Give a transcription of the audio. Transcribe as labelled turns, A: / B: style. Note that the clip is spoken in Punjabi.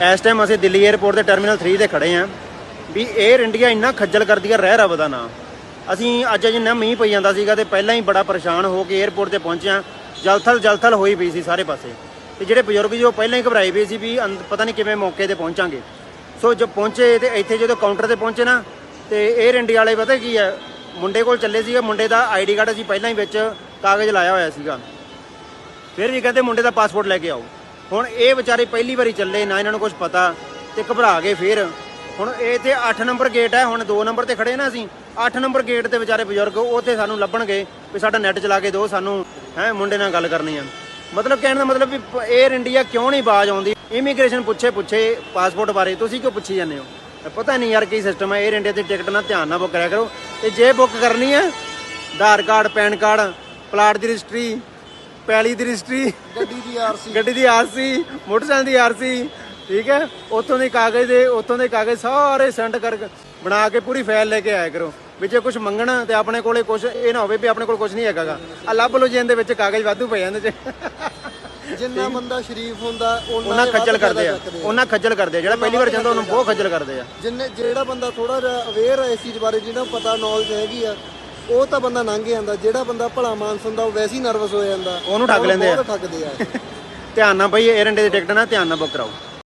A: ਇਸ ਟਾਈਮ ਅਸੀਂ ਦਿੱਲੀ 에ਅਰਪੋਰਟ ਦੇ ਟਰਮੀਨਲ 3 ਤੇ ਖੜੇ ਆਂ ਵੀ 에ਅਰ ਇੰਡੀਆ ਇੰਨਾ ਖੱਜਲ ਕਰਦੀ ਆ ਰਹਿ ਰਬ ਦਾ ਨਾਂ। ਅਸੀਂ ਅੱਜ ਜਿੰਨਾ ਮੀਂਹ ਪਈ ਜਾਂਦਾ ਸੀਗਾ ਤੇ ਪਹਿਲਾਂ ਹੀ ਬੜਾ ਪਰੇਸ਼ਾਨ ਹੋ ਕੇ 에ਅਰਪੋਰਟ ਤੇ ਪਹੁੰਚਿਆ। ਜਲਥਲ ਜਲਥਲ ਹੋਈ ਪਈ ਸੀ ਸਾਰੇ ਪਾਸੇ। ਤੇ ਜਿਹੜੇ ਬਜ਼ੁਰਗ ਜੀ ਉਹ ਪਹਿਲਾਂ ਹੀ ਘਬਰਾਏ ਪਏ ਸੀ ਵੀ ਪਤਾ ਨਹੀਂ ਕਿਵੇਂ ਮੌਕੇ ਤੇ ਪਹੁੰਚਾਂਗੇ। ਸੋ ਜਦ ਪਹੁੰਚੇ ਤੇ ਇੱਥੇ ਜਦੋਂ ਕਾਊਂਟਰ ਤੇ ਪਹੁੰਚੇ ਨਾ, ਤੇ 에ਅਰ ਇੰਡੀਆ ਵਾਲੇ ਪਤਾ ਕੀ ਹੈ ਮੁੰਡੇ ਕੋਲ ਚੱਲੇ ਸੀਗਾ, ਮੁੰਡੇ ਦਾ ਆਈਡੀ ਕਾਰਡ ਅਸੀਂ ਪਹਿਲਾਂ ਹੀ ਵਿੱਚ ਕਾਗਜ਼ ਲਾਇਆ ਹੋਇਆ ਸੀਗਾ। ਫਿਰ ਵੀ ਕਹਿੰਦੇ ਮੁੰਡੇ ਦਾ ਪਾਸਪੋਰਟ ਲੈ ਕੇ ਆਓ। ਹੁਣ ਇਹ ਵਿਚਾਰੇ ਪਹਿਲੀ ਵਾਰੀ ਚੱਲੇ, ਨਾ ਇਹਨਾਂ ਨੂੰ ਕੁਝ ਪਤਾ ਤੇ ਘਬਰਾ ਗਏ ਫਿਰ। ਹੁਣ ਇਹ ਤੇ 8 ਨੰਬਰ ਗੇਟ ਹੈ, ਹੁਣ 2 ਨੰਬਰ ਤੇ ਖੜੇ ਨਾ ਅਸੀਂ। 8 ਨੰਬਰ ਗੇਟ ਤੇ ਵਿਚਾਰੇ ਬਜ਼ੁਰਗ ਉੱਥੇ ਸਾਨੂੰ ਲੱਭਣਗੇ ਵੀ ਸਾਡਾ ਨੈਟ ਚਲਾ ਕੇ ਦਿਓ, ਸਾਨੂੰ ਹੈ, ਮੁੰਡੇ ਨਾਲ ਗੱਲ ਕਰਨੀ ਆ। ਮਤਲਬ ਕਹਿਣ ਦਾ ਮਤਲਬ ਵੀ 에ਅਰ ਇੰਡੀਆ ਕਿਉਂ ਨਹੀਂ ਬਾਜ ਆਉਂਦੀ? ਇਮੀਗ੍ਰੇਸ਼ਨ ਪੁੱਛੇ ਪੁੱਛੇ ਪਾਸਪੋਰਟ ਬਾਰੇ, ਤੁਸੀਂ ਕਿਉਂ ਪੁੱਛੀ ਜਾਂਦੇ ਹੋ? ਪਤਾ ਨਹੀਂ ਯਾਰ ਕੀ ਸਿਸਟਮ ਹੈ 에ਅਰ ਇੰਡੀਆ ਦੀ ਟਿਕਟ ਨਾਲ ਧਿਆਨ ਨਾਲ ਬੁੱਕ ਕਰਿਆ ਕਰੋ। ਤੇ ਜੇ ਬੁੱਕ ਕਰਨੀ ਹੈ Aadhaar card, PAN card, plot ਦੀ ਰਜਿਸਟਰੀ, ਪੈਲੀ ਦੀ ਰਜਿਸਟਰੀ
B: ਦੀ ਆਰਸੀ।
A: ਗੱਡੀ ਦੀ ਆਰਸੀ ਮੋਟਰਸਾਈਕਲ ਦੀ ਆਰਸੀ ਠੀਕ ਹੈ? ਉੱਥੋਂ ਦੇ ਕਾਗਜ਼ ਦੇ ਉੱਥੋਂ ਦੇ ਕਾਗਜ਼ ਸਾਰੇ ਸੈਂਡ ਕਰ ਬਣਾ ਕੇ ਪੂਰੀ ਫਾਈਲ ਲੈ ਕੇ ਆਇਆ ਕਰੋ। ਵੀ ਜੇ ਕੁਝ ਮੰਗਣਾ ਤੇ ਆਪਣੇ ਕੋਲੇ ਕੁਝ ਇਹ ਨਾ ਹੋਵੇ ਵੀ ਆਪਣੇ ਕੋਲ ਕੁਝ ਨਹੀਂ ਹੈਗਾਗਾ ਆ ਲੱਭ ਲੋ ਜੇ ਇਹਦੇ ਵਿੱਚ ਕਾਗਜ਼ ਵਾਧੂ ਪਏ ਜਾਂਦੇ ਚ।
B: ਜਿੰਨਾ ਬੰਦਾ ਸ਼ਰੀਫ ਹੁੰਦਾ
A: ਉਹਨਾਂ ਖੱਜਲ ਕਰਦੇ ਆ। ਉਹਨਾਂ ਖੱਜਲ ਕਰਦੇ ਆ। ਜਿਹੜਾ ਪਹਿਲੀ ਵਾਰ ਜਾਂਦਾ ਉਹਨੂੰ ਬਹੁਤ ਖੱਜਲ ਕਰਦੇ ਆ।
B: ਜਿੰਨੇ ਜਿਹੜਾ ਬੰਦਾ ਥੋੜਾ ਜਿਹਾ ਅਵੇਅਰ ਹੈ ਇਸ ਚੀਜ਼ ਬਾਰੇ ਜਿਹਨਾਂ ਨੂੰ ਪਤਾ ਨੌਲੇਜ ਹੈਗੀ ਆ ਉਹ ਤਾਂ ਬੰਦਾ ਲੰਘ ਜਾਂਦਾ ਜਿਹੜਾ ਬੰਦਾ ਭਲਾ ਮਾਨਸ ਹੁੰਦਾ ਉਹ ਵੈਸੇ ਹੀ ਨਰਵਸ ਹੋ ਜਾਂਦਾ।
A: ਉਹਨੂੰ ਠੱਗ ਲੈਂਦੇ ਆ।
B: ਬਹੁਤ ਠੱਗਦੇ ਆ।
A: ਧਿਆਨ ਨਾਲ ਬਈ 에ਅਰ ਇੰਡੀਆ ਦੀ ਟਿਕਟ ਨਾ ਧਿਆਨ ਨਾਲ ਬੁੱਕ ਕਰਾਓ।